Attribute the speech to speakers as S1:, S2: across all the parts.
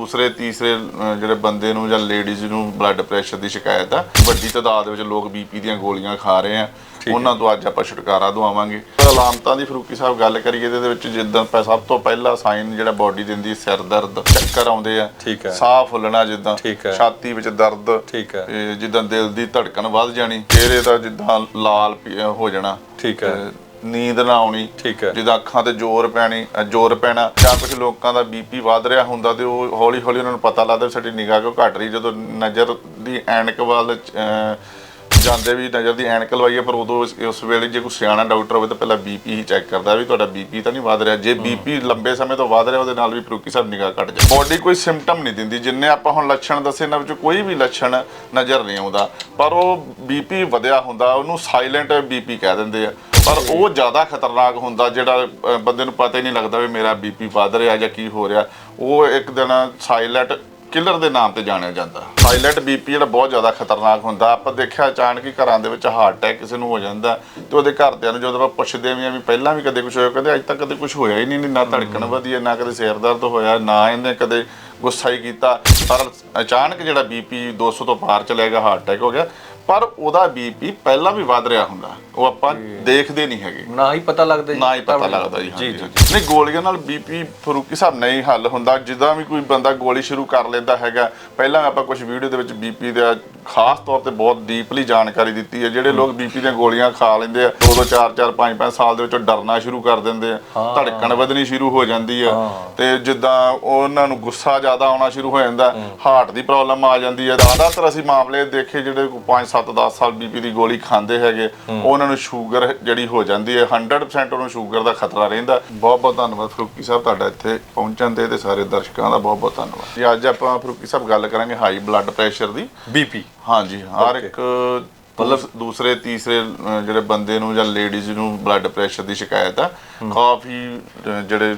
S1: ਦੂਸਰੇ ਤੀਸਰੇ ਅਹ, ਜਿਹੜੇ ਬੰਦੇ ਨੂੰ ਜਾਂ ਲੇਡੀਜ਼ ਨੂੰ ਬਲੱਡ ਪ੍ਰੈਸ਼ਰ ਦੀ ਸ਼ਿਕਾਇਤ ਆ ਵੱਡੀ ਤਾਦਾਦ ਵਿੱਚ ਲੋਕ ਬੀਪੀ ਦੀਆਂ ਗੋਲੀਆਂ ਖਾ ਰਹੇ ਆ। ਉਹਨਾਂ ਤੋਂ ਅੱਜ ਆਪਾਂ ਛੁਟਕਾਰਾ ਦਵਾਵਾਂਗੇ। ਅਲਾਮਤਾਂ ਦੀ ਫਰੂਕੀ ਸਾਹਿਬ ਗੱਲ ਕਰੀਏ ਤੇ ਇਹਦੇ ਵਿੱਚ ਜਿੱਦਾਂ ਪ- ਸਭ ਤੋਂ ਪਹਿਲਾ ਸਾਈਨ ਜਿਹੜਾ ਬਾਡੀ ਦਿੰਦੀ ਸਿਰ ਦਰਦ ਚੱਕਰ ਆਉਂਦੇ ਆ।
S2: ਠੀਕ ਹੈ।
S1: ਸਾਹ ਫੁੱਲਣਾ ਜਿੱਦਾਂ
S2: ਠੀਕ ਹੈ।
S1: ਛਾਤੀ ਵਿੱਚ ਦਰਦ
S2: ਠੀਕ ਹੈ।
S1: ਇਹ ਜਿੱਦਾਂ ਦਿਲ ਦੀ ਧੜਕਨ ਵੱਧ ਜਾਣੀ ਚਿਹਰੇ ਦਾ ਜਿੱਦਾਂ ਲਾਲ ਪੀ- ਹੋ ਜਾਣਾ।
S2: ਠੀਕ ਹੈ।
S1: ਤੇ ਨੀਂਦ ਨਾ ਆਉਣੀ
S2: ਠੀਕ ਹੈ।
S1: ਜਿੱਦਾਂ ਅੱਖਾਂ ਤੇ ਜ਼ੋਰ ਪੈਣੀ ਅ, ਜ਼ੋਰ ਪੈਣਾ ਜਾਂ ਕੁਝ ਲੋਕਾਂ ਦਾ ਬੀਪੀ ਵੱਧ ਰਿਹਾ ਹੁੰਦਾ ਤੇ ਉਹ ਹੌਲੀ ਹੌਲੀ ਉਹਨਾਂ ਨੂੰ ਪਤਾ ਲੱਗਦਾ ਵੀ ਸਾਡੀ ਨਿਗਾਹ ਕਿਉਂ ਘਟ ਰਹੀ ਜਦੋਂ ਨਜ਼ਰ ਦੀ ਐਨਕ ਵੱਲ ਅ, ਜਾਂਦੇ ਵੀ ਨਜ਼ਰ ਦੀ ਐਨਕ ਲਵਾਈਏ ਪਰ ਉਦੋਂ ਉਸ- ਉਸ ਵੇਲੇ ਜੇ ਕੋਈ ਸਿਆਣਾ ਡਾਕਟਰ ਹੋਵੇ ਤਾਂ ਪਹਿਲਾਂ ਬੀਪੀ ਹੀ ਚੈੱਕ ਕਰਦਾ ਵੀ ਤੁਹਾਡਾ ਬੀਪੀ ਤਾਂ ਨਹੀਂ ਵੱਧ ਰਿਹਾ। ਜੇ ਬੀਪੀ ਲੰਬੇ ਸਮੇਂ ਤੋਂ ਵੱਧ ਰਿਹਾ ਉਹਦੇ ਨਾਲ ਵੀ ਫਰੂਕੀ ਸਾਹਿਬ ਨਿਗਾਹ ਘਟ ਜਾਂਦੀ ਬੋਡੀ ਕੋਈ ਸਿੰਪਟਮ ਨਹੀਂ ਦਿੰਦੀ। ਜਿੰਨੇ ਆਪਾਂ ਹੁਣ ਲੱਛਣ ਦੱਸੇ ਇਹਨਾਂ ਵਿੱਚੋਂ ਕੋਈ ਵੀ ਲੱਛਣ ਨਜ਼ਰ ਨਹੀਂ ਆਉਂਦਾ। ਪਰ ਉਹ ਬੀਪੀ ਵਧਿਆ ਹੁੰਦਾ ਉਹਨੂੰ ਸਾਇਲੈਂਟ ਬੀਪੀ ਕਹਿ ਦਿੰਦੇ ਆ। ਪਰ ਉਹ ਜ਼ਿਆਦਾ ਖਤਰਨਾਕ ਹੁੰਦਾ ਜਿਹੜਾ ਅ, ਬੰਦੇ ਨੂੰ ਪਤਾ ਹੀ ਨਹੀਂ ਲੱਗਦਾ ਵੀ ਮੇਰਾ ਬੀਪੀ ਵੱਧ ਰਿਹਾ ਜਾਂ ਕੀ ਹੋ ਰਿਹਾ। ਉਹ ਇੱਕ ਦਿਨ ਸਾਇਲੈਂਟ ਕਿਲਰ ਦੇ ਨਾਮ ਤੇ ਜਾਣਿਆ ਜਾਂਦਾ। ਸਾਇਲੈਂਟ ਬੀਪੀ ਜਿਹੜਾ ਬਹੁਤ ਜ਼ਿਆਦਾ ਖਤਰਨਾਕ ਹੁੰਦਾ। ਆਪਾਂ ਦੇਖਿਆ ਅਚਾਨਕ ਹੀ ਘਰਾਂ ਦੇ ਵਿੱਚ ਹਾਰਟ ਅਟੈਕ ਕਿਸੇ ਨੂੰ ਹੋ ਜਾਂਦਾ ਤੇ ਉਹਦੇ ਘਰਦਿਆਂ ਨੂੰ ਜਦੋਂ ਆਪਾਂ ਪੁੱਛਦੇ ਵੀ ਆ ਵੀ ਪਹਿਲਾਂ ਵੀ ਕਦੇ ਕੁਝ ਹੋਇਆ ਕਹਿੰਦੇ ਅੱਜ ਤੱਕ ਕਦੇ ਕੁਝ ਹੋਇਆ ਹੀ ਨਹੀਂ ਨਾ ਧੜਕਣ ਵਧੀ ਹੈ ਨਾ ਕਦੇ ਸਿਰ ਦਰਦ ਹੋਇਆ ਨਾ ਇਹਨੇ ਕਦੇ ਗੁੱਸਾ ਹੀ ਕੀਤਾ। ਪਰ ਅਚਾਨਕ ਜਿਹੜਾ ਬੀਪੀ 200 ਤੋਂ ਪਾਰ ਚਲੇ ਗਿਆ ਹਾਰਟ ਅਟੈਕ ਹੋ ਗਿਆ। ਪਰ ਉਹਦਾ ਬੀਪੀ ਪਹਿਲਾਂ ਵੀ ਵੱਧ ਰਿਹਾ ਹੁੰਦਾ। ਉਹ ਆਪਾਂ ਦੇਖਦੇ ਨਹੀਂ ਹੈਗੇ।
S2: ਨਾ ਹੀ ਪਤਾ ਲੱਗਦਾ
S1: ਨਾ ਹੀ ਪਤਾ ਲੱਗਦਾ ਜੀ
S2: ਜੀ
S1: ਹਾਂਜੀ,
S2: ਜੀ
S1: ਹਾਂਜੀ। ਨਹੀਂ ਗੋਲੀਆਂ ਨਾਲ ਬੀਪੀ ਫਰੂਕੀ ਸਾਹਿਬ ਨਹੀਂ ਹੱਲ ਹੁੰਦਾ। ਜਿੱਦਾਂ ਵੀ ਕੋਈ ਬੰਦਾ ਗੋਲੀ ਸ਼ੁਰੂ ਕਰ ਲੈਂਦਾ ਹੈਗਾ ਪਹਿਲਾਂ ਆਪਾਂ ਕੁਝ ਵੀਡੀਓ ਦੇ ਵਿੱਚ ਬੀਪੀ ਦਾ ਖਾਸ ਤੌਰ ਤੇ ਬਹੁਤ ਡੀਪਲੀ ਜਾਣਕਾਰੀ ਦਿੱਤੀ ਹੈ। ਜਿਹੜੇ ਲੋਕ ਬੀਪੀ ਦੀਆਂ ਗੋਲੀਆਂ ਖਾ ਲੈਂਦੇ ਆ 2 2 4 4 5 5 ਸਾਲ ਦੇ ਵਿੱਚ ਉਹ ਡਰਨਾ ਸ਼ੁਰੂ ਕਰ ਦਿੰਦੇ ਆ। ਧੜਕਣ ਵਧਣੀ ਸ਼ੁਰੂ ਹੋ ਜਾਂਦੀ ਆ। ਤੇ ਜਿੱਦਾਂ ਉਹਨਾਂ ਨੂੰ ਗੁੱਸਾ ਜ਼ਿਆਦਾ ਆਉਣਾ ਸ਼ੁਰੂ ਹੋ ਜਾਂਦਾ ਹਾਰਟ ਦੀ ਪ੍ਰੋਬਲਮ ਆ ਜਾਂਦੀ ਹੈ। ਜ਼ਿਆਦਾਤਰ ਅਸੀਂ ਮਾਮਲੇ ਦੇਖੇ ਜਿਹੜੇ 5 7 10 ਸਾਲ ਬੀਪੀ ਦੀ ਗੋਲੀ ਖਾਂਦੇ ਹੈਗੇ ਉਹਨਾਂ ਨੂੰ ਸ਼ੂਗਰ ਜਿਹੜੀ ਹੋ ਜਾਂਦੀ ਹੈ 100% ਉਹਨੂੰ ਸ਼ੂਗਰ ਦਾ ਖਤਰਾ ਰਹਿੰਦਾ। ਬਹੁਤ ਬਹੁਤ ਧੰਨਵਾਦ ਫਰੂਕੀ ਸਾਹਿਬ ਤੁਹਾਡਾ ਇੱਥੇ ਪਹੁੰਚਣ ਦੇ ਤੇ ਸਾਰੇ ਦਰਸ਼ਕਾਂ ਦਾ ਬਹੁਤ ਬਹੁਤ ਧੰਨਵਾਦ। ਜੀ ਅੱਜ ਆਪਾਂ ਫਰੂਕੀ ਸਾਹਿਬ ਗੱਲ ਕਰਾਂਗੇ ਹਾਈ ਬਲੱਡ ਪ੍ਰੈਸ਼ਰ ਦੀ।
S2: ਬੀਪੀ
S1: ਹਾਂਜੀ ਹਰ ਇੱਕ ਮਤਲਬ ਦੂਸਰੇ ਤੀਸਰੇ ਜਿਹੜੇ ਬੰਦੇ ਨੂੰ ਜਾਂ ਲੇਡੀਜ਼ ਨੂੰ ਬਲੱਡ ਪ੍ਰੈਸ਼ਰ ਦੀ ਸ਼ਿਕਾਇਤ ਆ। ਕਾਫੀ ਜਿਹੜੇ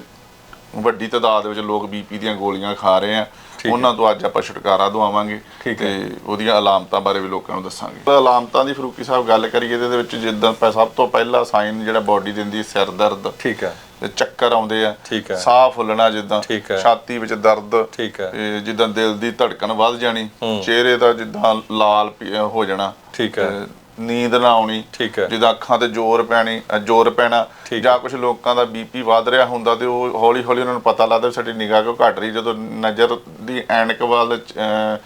S1: ਵੱਡੀ ਤਾਦਾਦ ਵਿੱਚ ਲੋਕ ਬੀਪੀ ਦੀਆਂ ਗੋਲੀਆਂ ਖਾ ਰਹੇ ਆ। ਉਹਨਾਂ ਤੋਂ ਅੱਜ ਆਪਾਂ ਛੁਟਕਾਰਾ ਦਵਾਵਾਂਗੇ ਤੇ ਉਹਦੀਆਂ ਅਲਾਮਤਾਂ ਬਾਰੇ ਵੀ ਲੋਕਾਂ ਨੂੰ ਦੱਸਾਂਗੇ। ਅਲਾਮਤਾਂ ਦੀ ਫਰੂਕੀ ਸਾਹਿਬ ਗੱਲ ਕਰੀਏ ਤੇ ਇਹਦੇ ਵਿੱਚ ਜਿੱਦਾਂ ਸਭ ਤੋਂ ਪਹਿਲਾ ਸਾਈਨ ਜਿਹੜਾ ਬਾਡੀ ਦਿੰਦੀ ਸਿਰ ਦਰਦ।
S2: ਠੀਕ ਹੈ।
S1: ਤੇ ਚੱਕਰ ਆਉਂਦੇ ਆ।
S2: ਠੀਕ ਹੈ।
S1: ਸਾਹ ਫੁੱਲਣਾ ਜਿੱਦਾਂ
S2: ਠੀਕ ਹੈ।
S1: ਛਾਤੀ ਵਿੱਚ ਦਰਦ।
S2: ਠੀਕ ਹੈ।
S1: ਇਹ ਜਿੱਦਾਂ ਦਿਲ ਦੀ ਧੜਕਨ ਵੱਧ ਜਾਣੀ। ਚਿਹਰੇ ਦਾ ਜਿੱਦਾਂ ਲਾਲ ਹੋ ਜਾਣਾ।
S2: ਠੀਕ ਹੈ।
S1: ਨੀਂਦ ਨਾ ਆਉਣੀ
S2: ਠੀਕ ਹੈ।
S1: ਜਿੱਦਾਂ ਅੱਖਾਂ ਤੇ ਜ਼ੋਰ ਪੈਣੀ ਅ, ਜ਼ੋਰ ਪੈਣਾ ਜਾਂ ਕੁਝ ਲੋਕਾਂ ਦਾ ਬੀਪੀ ਵੱਧ ਰਿਹਾ ਹੁੰਦਾ ਤੇ ਉਹ ਹੌਲੀ ਹੌਲੀ ਉਹਨਾਂ ਨੂੰ ਪਤਾ ਲੱਗਦਾ ਵੀ ਸਾਡੀ ਨਿਗਾਹ ਕਿਉਂ ਘਟ ਰਹੀ ਜਦੋਂ ਨਜ਼ਰ ਦੀ ਐਨਕ ਵੱਲ ਅ,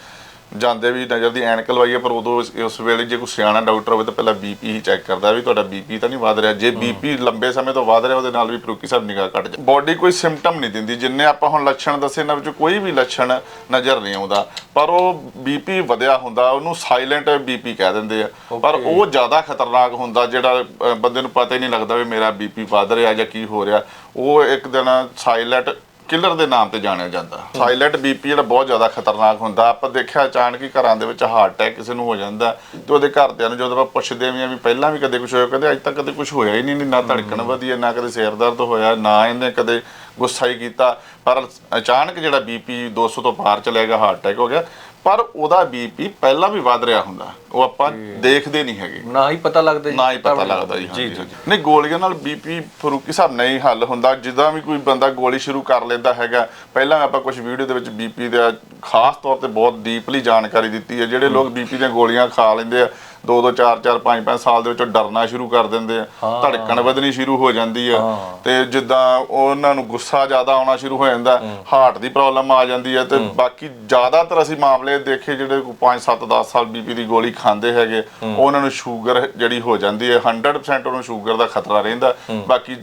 S1: ਜਾਂਦੇ ਵੀ ਨਜ਼ਰ ਦੀ ਐਨਕ ਲਵਾਈਏ ਪਰ ਉਦੋਂ ਉਸ- ਉਸ ਵੇਲੇ ਜੇ ਕੋਈ ਸਿਆਣਾ ਡਾਕਟਰ ਹੋਵੇ ਤਾਂ ਪਹਿਲਾਂ ਬੀਪੀ ਹੀ ਚੈੱਕ ਕਰਦਾ ਵੀ ਤੁਹਾਡਾ ਬੀਪੀ ਤਾਂ ਨਹੀਂ ਵੱਧ ਰਿਹਾ। ਜੇ ਬੀਪੀ ਲੰਬੇ ਸਮੇਂ ਤੋਂ ਵੱਧ ਰਿਹਾ ਉਹਦੇ ਨਾਲ ਵੀ ਫਰੂਕੀ ਸਾਹਿਬ ਨਿਗਾਹ ਘਟ ਜਾਂਦੀ ਬੋਡੀ ਕੋਈ ਸਿੰਪਟਮ ਨਹੀਂ ਦਿੰਦੀ। ਜਿੰਨੇ ਆਪਾਂ ਹੁਣ ਲੱਛਣ ਦੱਸੇ ਇਹਨਾਂ ਵਿੱਚੋਂ ਕੋਈ ਵੀ ਲੱਛਣ ਨਜ਼ਰ ਨਹੀਂ ਆਉਂਦਾ। ਪਰ ਉਹ ਬੀਪੀ ਵਧਿਆ ਹੁੰਦਾ ਉਹਨੂੰ ਸਾਇਲੈਂਟ ਬੀਪੀ ਕਹਿ ਦਿੰਦੇ ਆ। ਪਰ ਉਹ ਜ਼ਿਆਦਾ ਖਤਰਨਾਕ ਹੁੰਦਾ ਜਿਹੜਾ ਅ, ਬੰਦੇ ਨੂੰ ਪਤਾ ਹੀ ਨਹੀਂ ਲੱਗਦਾ ਵੀ ਮੇਰਾ ਬੀਪੀ ਵੱਧ ਰਿਹਾ ਜਾਂ ਕੀ ਹੋ ਰਿਹਾ। ਉਹ ਇੱਕ ਦਿਨ ਸਾਇਲੈਂਟ ਕਿਲਰ ਦੇ ਨਾਮ ਤੇ ਜਾਣਿਆ ਜਾਂਦਾ। ਸਾਇਲੈਂਟ ਬੀਪੀ ਜਿਹੜਾ ਬਹੁਤ ਜ਼ਿਆਦਾ ਖਤਰਨਾਕ ਹੁੰਦਾ। ਆਪਾਂ ਦੇਖਿਆ ਅਚਾਨਕ ਹੀ ਘਰਾਂ ਦੇ ਵਿੱਚ ਹਾਰਟ ਅਟੈਕ ਕਿਸੇ ਨੂੰ ਹੋ ਜਾਂਦਾ ਤੇ ਉਹਦੇ ਘਰਦਿਆਂ ਨੂੰ ਜਦੋਂ ਆਪਾਂ ਪੁੱਛਦੇ ਵੀ ਆ ਵੀ ਪਹਿਲਾਂ ਵੀ ਕਦੇ ਕੁਝ ਹੋਇਆ ਕਹਿੰਦੇ ਅੱਜ ਤੱਕ ਕਦੇ ਕੁਝ ਹੋਇਆ ਹੀ ਨਹੀਂ ਨਾ ਧੜਕਣ ਵਧੀ ਹੈ ਨਾ ਕਦੇ ਸਿਰ ਦਰਦ ਹੋਇਆ ਨਾ ਇਹਨੇ ਕਦੇ ਗੁੱਸਾ ਹੀ ਕੀਤਾ। ਪਰ ਅਚਾਨਕ ਜਿਹੜਾ ਬੀਪੀ 200 ਤੋਂ ਪਾਰ ਚਲੇ ਗਿਆ ਹਾਰਟ ਅਟੈਕ ਹੋ ਗਿਆ। ਪਰ ਉਹਦਾ ਬੀਪੀ ਪਹਿਲਾਂ ਵੀ ਵੱਧ ਰਿਹਾ ਹੁੰਦਾ। ਉਹ ਆਪਾਂ ਦੇਖਦੇ ਨਹੀਂ ਹੈਗੇ।
S2: ਨਾ ਹੀ ਪਤਾ ਲੱਗਦਾ
S1: ਨਾ ਹੀ ਪਤਾ ਲੱਗਦਾ ਜੀ
S2: ਜੀ ਜੀ।
S1: ਨਹੀਂ ਗੋਲੀਆਂ ਨਾਲ ਬੀਪੀ ਫਰੂਕੀ ਸਾਹਿਬ ਨਹੀਂ ਹੱਲ ਹੁੰਦਾ। ਜਿੱਦਾਂ ਵੀ ਕੋਈ ਬੰਦਾ ਗੋਲੀ ਸ਼ੁਰੂ ਕਰ ਲੈਂਦਾ ਹੈਗਾ ਪਹਿਲਾਂ ਆਪਾਂ ਕੁਝ ਵੀਡੀਓ ਦੇ ਵਿੱਚ ਬੀਪੀ ਦਾ ਖਾਸ ਤੌਰ ਤੇ ਬਹੁਤ ਡੀਪਲੀ ਜਾਣਕਾਰੀ ਦਿੱਤੀ ਹੈ। ਜਿਹੜੇ ਲੋਕ ਬੀਪੀ ਦੀਆਂ ਗੋਲੀਆਂ ਖਾ ਲੈਂਦੇ ਆ 2 2 4 4 5 5 ਸਾਲ ਦੇ ਵਿੱਚ ਉਹ ਡਰਨਾ ਸ਼ੁਰੂ ਕਰ ਦਿੰਦੇ ਆ। ਧੜਕਣ ਵਧਣੀ ਸ਼ੁਰੂ ਹੋ ਜਾਂਦੀ ਆ। ਤੇ ਜਿੱਦਾਂ ਉਹਨਾਂ ਨੂੰ ਗੁੱਸਾ ਜ਼ਿਆਦਾ ਆਉਣਾ ਸ਼ੁਰੂ ਹੋ ਜਾਂਦਾ ਹਾਰਟ ਦੀ ਪ੍ਰੋਬਲਮ ਆ ਜਾਂਦੀ ਹੈ ਤੇ ਬਾਕੀ ਜ਼ਿਆਦਾਤਰ ਅਸੀਂ ਮਾਮਲੇ ਦੇਖੇ ਜਿਹੜੇ 5 7 10 ਸਾਲ ਬੀਪੀ ਦੀ ਗੋਲੀ ਖਾਂਦੇ ਹੈਗੇ ਉਹਨਾਂ ਨੂੰ ਸ਼ੂਗਰ ਜਿਹੜੀ ਹੋ ਜਾਂਦੀ ਹੈ 100% ਉਹਨੂੰ ਸ਼ੂਗਰ ਦਾ ਖਤਰਾ ਰਹਿੰਦਾ। ਬਾਕੀ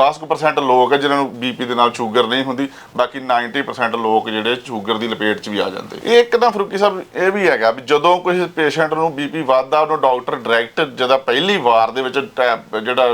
S1: 10% ਲੋਕ ਹੈ ਜਿਨ੍ਹਾਂ ਨੂੰ ਬੀਪੀ ਦੇ ਨਾਲ ਸ਼ੂਗਰ ਨਹੀਂ ਹੁੰਦੀ ਬਾਕੀ 90% ਲੋਕ ਜਿਹੜੇ ਸ਼ੂਗਰ ਦੀ ਲਪੇਟ 'ਚ ਵੀ ਆ ਜਾਂਦੇ। ਇਹ ਇੱਕ ਤਾਂ ਫਰੂਕੀ ਸਾਹਿਬ ਇਹ ਵੀ ਹੈਗਾ ਵੀ ਜਦੋਂ ਕੋਈ ਪੇਸ਼ੈਂਟ ਨੂੰ ਬੀਪੀ ਵੱਧਦਾ ਉਹਨੂੰ ਡਾਕਟਰ ਡਾਇਰੈਕਟ ਜਦੋਂ ਪਹਿਲੀ ਵਾਰ ਦੇ ਵਿੱਚ ਜਿਹੜਾ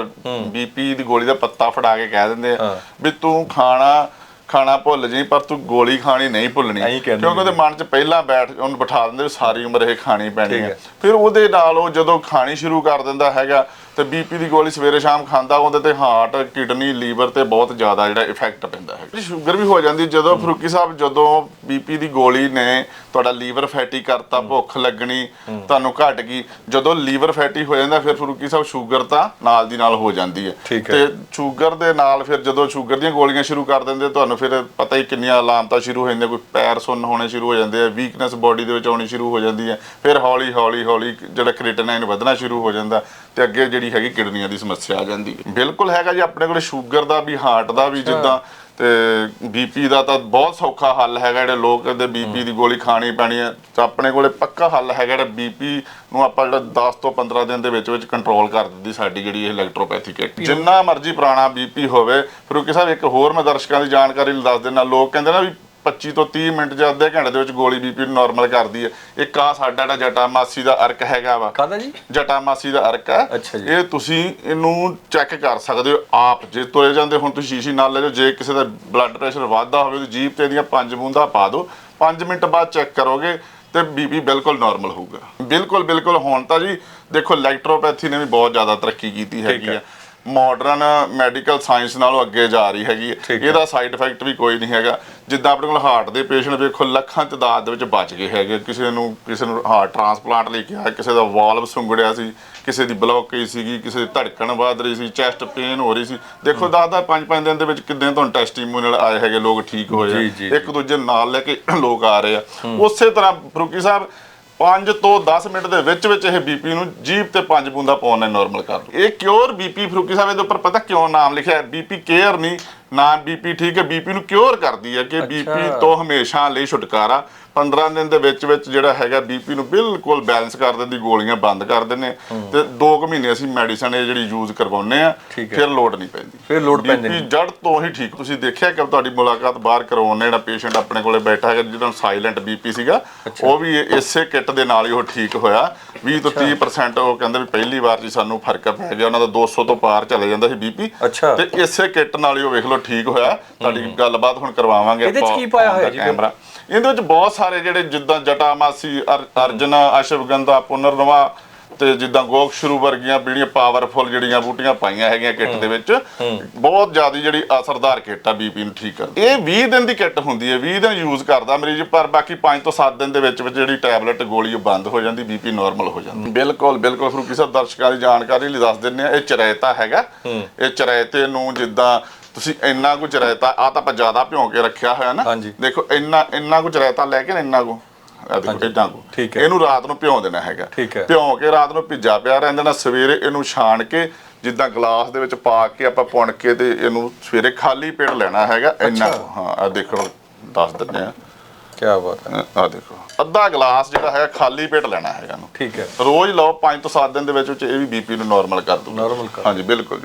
S1: ਬੀਪੀ ਦੀ ਗੋਲੀ ਦਾ ਪੱਤਾ ਫੜਾ ਕੇ ਕਹਿ ਦਿੰਦੇ ਆ ਵੀ ਤੂੰ ਖਾਣਾ ਖਾਣਾ ਭੁੱਲ ਜਾਈਂ ਪਰ ਤੂੰ ਗੋਲੀ ਖਾਣੀ ਨਹੀਂ ਭੁੱਲਣੀ। ਕਿਉਂਕਿ ਉਹਦੇ ਮਨ 'ਚ ਪਹਿਲਾਂ ਬੈਠ ਉਹਨੂੰ ਬਿਠਾ ਦਿੰਦੇ ਸਾਰੀ ਉਮਰ ਇਹ ਖਾਣੀ ਪੈਣੀ ਹੈ। ਫਿਰ ਉਹਦੇ ਨਾਲ ਉਹ ਜਦੋਂ ਖਾਣੀ ਸ਼ੁਰੂ ਕਰ ਦਿੰਦਾ ਹੈਗਾ ਤੇ ਬੀਪੀ ਦੀ ਗੋਲੀ ਸਵੇਰੇ ਸ਼ਾਮ ਖਾਂਦਾ ਉਹਦੇ ਤੇ ਹਾਰਟ ਕਿਡਨੀ ਲੀਵਰ ਤੇ ਬਹੁਤ ਜ਼ਿਆਦਾ ਜਿਹੜਾ ਇਫੈਕਟ ਪੈਂਦਾ ਹੈ। ਸ਼ੂਗਰ ਵੀ ਹੋ ਜਾਂਦੀ ਜਦੋਂ ਫਰੂਕੀ ਸਾਹਿਬ ਜਦੋਂ ਬੀਪੀ ਦੀ ਗੋਲੀ ਨੇ ਤੁਹਾਡਾ ਲੀਵਰ ਫੈਟੀ ਕਰਤਾ ਭੁੱਖ ਲੱਗਣੀ ਤੁਹਾਨੂੰ ਘਟ ਗਈ। ਜਦੋਂ ਲੀਵਰ ਫੈਟੀ ਹੋ ਜਾਂਦਾ ਫਿਰ ਫਰੂਕੀ ਸਾਹਿਬ ਸ਼ੂਗਰ ਤਾਂ ਨਾਲ ਦੀ ਨਾਲ ਹੋ ਜਾਂਦੀ ਹੈ। ਤੇ ਸ਼ੂਗਰ ਦੇ ਨਾਲ ਫਿਰ ਜਦੋਂ ਸ਼ੂਗਰ ਦੀਆਂ ਗੋਲੀਆਂ ਸ਼ੁਰੂ ਕਰ ਦਿੰਦੇ ਤੁਹਾਨੂੰ ਫਿਰ ਪਤਾ ਹੀ ਕਿੰਨੀਆਂ ਅਲਾਮਤਾਂ ਸ਼ੁਰੂ ਹੋ ਜਾਂਦੀਆਂ ਕੋਈ ਪੈਰ ਸੁੰਨ ਹੋਣੇ ਸ਼ੁਰੂ ਹੋ ਜਾਂਦੇ ਆ ਵੀਕਨੈਸ ਬਾਡੀ ਦੇ ਵਿੱਚ ਆਉਣੀ ਸ਼ੁਰੂ ਹੋ ਜਾਂਦੀ ਹੈ। ਫਿਰ ਹੌਲੀ ਹੌਲੀ ਹੌਲੀ ਜਿਹੜਾ ਕ੍ਰੀਟਨਾਈਨ ਵਧਣਾ ਸ਼ੁਰੂ ਹੋ ਜਾਂਦਾ ਤੇ ਅੱਗੇ ਜਿਹੜੀ ਹੈਗੀ ਕਿਡਨੀਆਂ ਦੀ ਸਮੱਸਿਆ ਆ ਜਾਂਦੀ ਹੈ। ਬਿਲਕੁਲ ਹੈਗਾ ਜੀ ਆਪਣੇ ਕੋਲ ਸ਼ੂਗਰ ਦਾ ਵੀ ਹਾਰਟ ਦਾ ਵੀ ਜਿੱਦਾਂ ਤੇ ਬੀਪੀ ਦਾ ਤਾਂ ਬਹੁਤ ਸੌਖਾ ਹੱਲ ਹੈਗਾ ਜਿਹੜੇ ਲੋਕ ਕਹਿੰਦੇ ਬੀਪੀ ਦੀ ਗੋਲੀ ਖਾਣੀ ਪੈਣੀ ਹੈ ਤਾਂ ਆਪਣੇ ਕੋਲੇ ਪੱਕਾ ਹੱਲ ਹੈਗਾ ਜਿਹੜਾ ਬੀਪੀ ਨੂੰ ਆਪਾਂ ਜਿਹੜਾ 10 ਤੋਂ 15 ਦਿਨ ਦੇ ਵਿੱਚ ਵਿੱਚ ਕੰਟਰੋਲ ਕਰ ਦਿੰਦੀ ਸਾਡੀ ਜਿਹੜੀ ਇਹ ਇਲੈਕਟ੍ਰੋਪੈਥੀ ਕਿਟ ਜਿੰਨਾ ਮਰਜ਼ੀ ਪੁਰਾਣਾ ਬੀਪੀ ਹੋਵੇ ਫਰੂਕੀ ਸਾਹਿਬ ਇੱਕ ਹੋਰ ਮੈਂ ਦਰਸ਼ਕਾਂ ਦੀ ਜਾਣਕਾਰੀ ਲਈ ਦੱਸ ਦਿੰਦਾ ਲੋਕ ਕਹਿੰਦੇ ਨਾ ਵੀ 25 ਤੋਂ 30 ਮਿੰਟ ਜਾਂ ਅੱਧੇ ਘੰਟੇ ਦੇ ਵਿੱਚ ਗੋਲੀ ਬੀਪੀ ਨੂੰ ਨਾਰਮਲ ਕਰਦੀ ਹੈ। ਇੱਕ ਆ ਸਾਡਾ ਜਿਹੜਾ ਜਟਾ ਮਾਸੀ ਦਾ ਅਰਕ ਹੈਗਾ ਵਾ।
S2: ਕਾਹਦਾ ਜੀ?
S1: ਜਟਾ ਮਾਸੀ ਦਾ ਅਰਕ ਹੈ।
S2: ਅੱਛਾ ਜੀ।
S1: ਇਹ ਤੁਸੀਂ ਇਹਨੂੰ ਚੈੱਕ ਕਰ ਸਕਦੇ ਹੋ ਆਪ। ਜੇ ਤੁਰੇ ਜਾਂਦੇ ਹੁਣ ਤੁਸੀਂ ਸ਼ੀਸ਼ੀ ਨਾਲ ਲੈ ਜਾਓ। ਜੇ ਕਿਸੇ ਦਾ ਬਲੱਡ ਪ੍ਰੈਸ਼ਰ ਵੱਧਦਾ ਹੋਵੇ ਤਾਂ ਜੀਭ ਤੇ ਇਹਦੀਆਂ ਪੰਜ ਬੂੰਦਾਂ ਪਾ ਦਿਓ। 5 ਮਿੰਟ ਬਾਅਦ ਚੈੱਕ ਕਰੋਗੇ ਤੇ ਬੀਪੀ ਬਿਲਕੁਲ ਨਾਰਮਲ ਹੋਊਗਾ। ਬਿਲਕੁਲ ਬਿਲਕੁਲ ਹੁਣ ਤਾਂ ਜੀ ਦੇਖੋ ਇਲੈਕਟ੍ਰੋਪੈਥੀ ਨੇ ਵੀ ਬਹੁਤ ਜ਼ਿਆਦਾ ਤਰੱਕੀ ਕੀਤੀ ਹੈਗੀ। ਆ। ਮਾਡਰਨ ਮੈਡੀਕਲ ਸਾਇੰਸ ਨਾਲੋਂ ਅੱਗੇ ਜਾ ਰਹੀ ਹੈਗੀ। ਇਹਦਾ ਸਾਈਡ ਇਫੈਕਟ ਵੀ ਕੋਈ ਨਹੀਂ ਹੈਗਾ। ਜਿੱਦਾਂ ਆਪਣੇ ਕੋਲ ਹਾਰਟ ਦੇ ਪੇਸ਼ੈਂਟ ਵੇਖੋ ਲੱਖਾਂ ਤਾਦਾਦ ਦੇ ਵਿੱਚ ਬਚ ਗਏ ਹੈਗੇ। ਕਿਸੇ ਨੂੰ ਕਿਸੇ ਨੂੰ ਹਾਰਟ ਟ੍ਰਾਂਸਪਲਾਂਟ ਲਈ ਕਿਹਾ ਕਿਸੇ ਦਾ ਵਾਲਵ ਸੁੰਗੜਿਆ ਸੀ ਕਿਸੇ ਦੀ ਬਲੌਕੇਜ ਸੀਗੀ ਕਿਸੇ ਦੀ ਧੜਕਣ ਵੱਧ ਰਹੀ ਸੀ ਚੈਸਟ ਪੇਨ ਹੋ ਰਹੀ ਸੀ। ਦੇਖੋ ਦਾਦਾ ਪੰਜ ਪੰਜ ਦਿਨ ਦੇ ਵਿੱਚ ਕਿੰਨੇ ਤੁਹਾਨੂੰ ਟੈਸਟੀਮੋਨੀਅਲ ਆਏ ਹੈਗੇ ਲੋਕ ਠੀਕ ਹੋਏ ਇੱਕ ਦੂਜੇ ਨਾਲ ਲੈ ਕੇ ਲੋਕ ਆ ਰਹੇ ਆ। ਉਸੇ ਤਰ੍ਹਾਂ ਫਰੂਕੀ ਸਾਹਿਬ 5 ਤੋਂ 10 ਮਿੰਟ ਦੇ ਵਿੱਚ ਵਿੱਚ ਇਹ ਬੀਪੀ ਨੂੰ ਜੀਭ ਤੇ ਪੰਜ ਬੂੰਦਾ ਪਾਉਣ ਨਾਲ ਨਾਰਮਲ ਕਰ ਦੋ ਇਹ ਕਿਉਰ ਬੀਪੀ ਫਰੂਕੀ ਸਾਹਿਬ ਇਹਦੇ ਉੱਪਰ ਪਤਾ ਕਿਉਂ ਨਾਮ ਲਿਖਿਆ ਬੀਪੀ ਕੇਅਰ ਨਹੀਂ ਨਾਮ ਬੀਪੀ ਠੀਕ ਹੈ ਬੀਪੀ ਨੂੰ ਕਿਉਰ ਕਰਦੀ ਹੈ ਕਿ ਬੀਪੀ ਤੋਂ ਹਮੇਸ਼ਾ ਲਈ ਛੁਟਕਾਰਾ। 15 ਦਿਨ ਦੇ ਵਿੱਚ ਵਿੱਚ ਜਿਹੜਾ ਹੈਗਾ ਬੀਪੀ ਨੂੰ ਬਿਲਕੁਲ ਬੈਲੈਂਸ ਕਰ ਦਿੰਦੀ ਗੋਲੀਆਂ ਬੰਦ ਕਰ ਦਿੰਦੇ ਤੇ 2 ਮਹੀਨੇ ਅਸੀਂ ਮੈਡੀਸਨ ਇਹ ਜਿਹੜੀ ਯੂਜ਼ ਕਰਵਾਉਂਦੇ ਆ। ਫਿਰ ਲੋਡ ਨਹੀਂ ਪੈਂਦੀ।
S2: ਫਿਰ ਲੋੜ ਪੈਂਦੀ
S1: ਬੀਪੀ ਜੜ ਤੋਂ ਹੀ ਠੀਕ। ਤੁਸੀਂ ਦੇਖਿਆ ਕਿ ਤੁਹਾਡੀ ਮੁਲਾਕਾਤ ਬਾਹਰ ਕਰਵਾਉਣੇ ਜਿਹੜਾ ਪੇਸ਼ੈਂਟ ਆਪਣੇ ਕੋਲੇ ਬੈਠਾ ਹੈਗਾ ਜਿਹਦਾ ਸਾਇਲੈਂਟ ਬੀਪੀ ਸੀਗਾ ਉਹ ਵੀ ਇਸੇ ਕਿੱਟ ਦੇ ਨਾਲ ਹੀ ਉਹ ਠੀਕ ਹੋਇਆ। 20 ਤੋਂ 30% ਉਹ ਕਹਿੰਦੇ ਵੀ ਪਹਿਲੀ ਵਾਰ ਜੀ ਸਾਨੂੰ ਫ਼ਰਕ ਪੈ ਗਿਆ ਉਹਨਾਂ ਦਾ 200 ਤੋਂ ਪਾਰ ਚਲੇ ਜਾਂਦਾ ਸੀ ਬੀਪੀ। ਤੇ ਇਸੇ ਕਿੱਟ ਨਾਲ ਹੀ ਉਹ ਵੇਖ ਲਓ ਠੀਕ ਹੋਇਆ। ਤੁਹਾਡੀ ਗੱਲਬਾਤ ਹੁਣ ਕਰਵਾਵਾਂਗੇ
S2: ਇਹਦੇ 'ਚ ਕੀ ਪਾਇਆ ਹੋਇਆ ਜੀ
S1: camera। ਇਹਦੇ ਵਿੱਚ ਬਹੁਤ ਸਾਰੇ ਜਿਹੜੇ ਜਿੱਦਾਂ ਜਟਾਮਾਸੀ ਅਰ- ਅਰਜਨ ਅਸ਼ਵਗੰਧਾ ਪੁਨਰਨਵਾ ਤੇ ਜਿੱਦਾਂ ਗੋਖਸ਼ਰੂ ਵਰਗੀਆਂ ਜਿਹੜੀਆਂ ਪਾਵਰਫੁਲ ਜਿਹੜੀਆਂ ਬੂਟੀਆਂ ਪਾਈਆਂ ਹੈਗੀਆਂ ਕਿੱਟ ਦੇ ਵਿੱਚ ਬਹੁਤ ਜ਼ਿਆਦਾ ਜਿਹੜੀ ਅਸਰਦਾਰ ਕਿੱਟ ਆ ਬੀਪੀ ਨੂੰ ਠੀਕ ਕਰ ਇਹ 20 ਦਿਨ ਦੀ ਕਿੱਟ ਹੁੰਦੀ ਹੈ 20 ਦਿਨ ਯੂਜ਼ ਕਰਦਾ ਮਰੀਜ਼ ਪਰ ਬਾਕੀ 5 ਤੋਂ 7 ਦਿਨ ਦੇ ਵਿੱਚ ਵਿੱਚ ਜਿਹੜੀ ਟੈਬਲੇਟ ਗੋਲੀ ਬੰਦ ਹੋ ਜਾਂਦੀ ਬੀਪੀ ਨਾਰਮਲ ਹੋ ਜਾਂਦਾ। ਬਿਲਕੁਲ ਬਿਲਕੁਲ ਫਰੂਕੀ ਸਾਹਿਬ ਦਰਸ਼ਕਾਂ ਦੀ ਜਾਣਕਾਰੀ ਲਈ ਦੱਸ ਦਿੰਨੇ ਆ ਇਹ ਚਰੈਤਾ ਹੈਗਾ। ਇਹ ਚਰੈਤੇ ਨੂੰ ਜਿੱਦਾਂ ਤੁਸੀਂ ਇੰਨਾ ਕੁ ਚਰੈਤਾ ਆ ਤਾਂ ਆਪਾਂ ਜ਼ਿਆਦਾ ਭਿਉਂ ਕੇ ਰੱਖਿਆ ਹੋਇਆ ਨਾ।
S2: ਹਾਂਜੀ।
S1: ਦੇਖੋ ਇੰਨਾ ਇੰਨਾ ਕੁ ਚਰੈਤਾ ਲੈ ਕੇ ਨਾ ਇੰਨਾ ਕੁ ਆ ਦੇਖੋ ਇਦਾਂ ਕੁ।
S2: ਠੀਕ ਹੈ।
S1: ਇਹਨੂੰ ਰਾਤ ਨੂੰ ਭਿਉਂ ਦੇਣਾ ਹੈਗਾ।
S2: ਠੀਕ ਹੈ।
S1: ਭਿਉਂ ਕੇ ਰਾਤ ਨੂੰ ਭਿੱਜਾ ਪਿਆ ਰਹਿਣ ਦੇਣਾ ਸਵੇਰੇ ਇਹਨੂੰ ਛਾਣ ਕੇ ਜਿੱਦਾਂ ਗਲਾਸ ਦੇ ਵਿੱਚ ਪਾ ਕੇ ਆਪਾਂ ਪੁਣ ਕੇ ਤੇ ਇਹਨੂੰ ਸਵੇਰੇ ਖਾਲੀ ਪੇਟ ਲੈਣਾ ਹੈਗਾ ਇੰਨਾ ਕੁ। ਹਾਂ ਆ ਦੇਖੋ ਦੱਸ ਦਿੰਦੇ ਆ।
S2: ਕੀ ਬਾਤ ਹੈ।
S1: ਆ ਦੇਖੋ ਅੱਧਾ ਗਲਾਸ ਜਿਹੜਾ ਹੈਗਾ ਖਾਲੀ ਪੇਟ ਲੈਣਾ ਹੈਗਾ ਇਹਨੂੰ।
S2: ਠੀਕ ਹੈ।
S1: ਰੋਜ਼ ਲਓ 5 ਤੋਂ 7 ਦਿਨ ਦੇ ਵਿੱਚ ਵਿੱਚ ਇਹ ਵੀ ਬੀਪੀ ਨੂੰ ਨਾਰਮਲ ਕਰ ਦੂਗਾ
S2: Normal ਕਰ
S1: ਹਾਂਜੀ ਬਿਲਕੁਲ।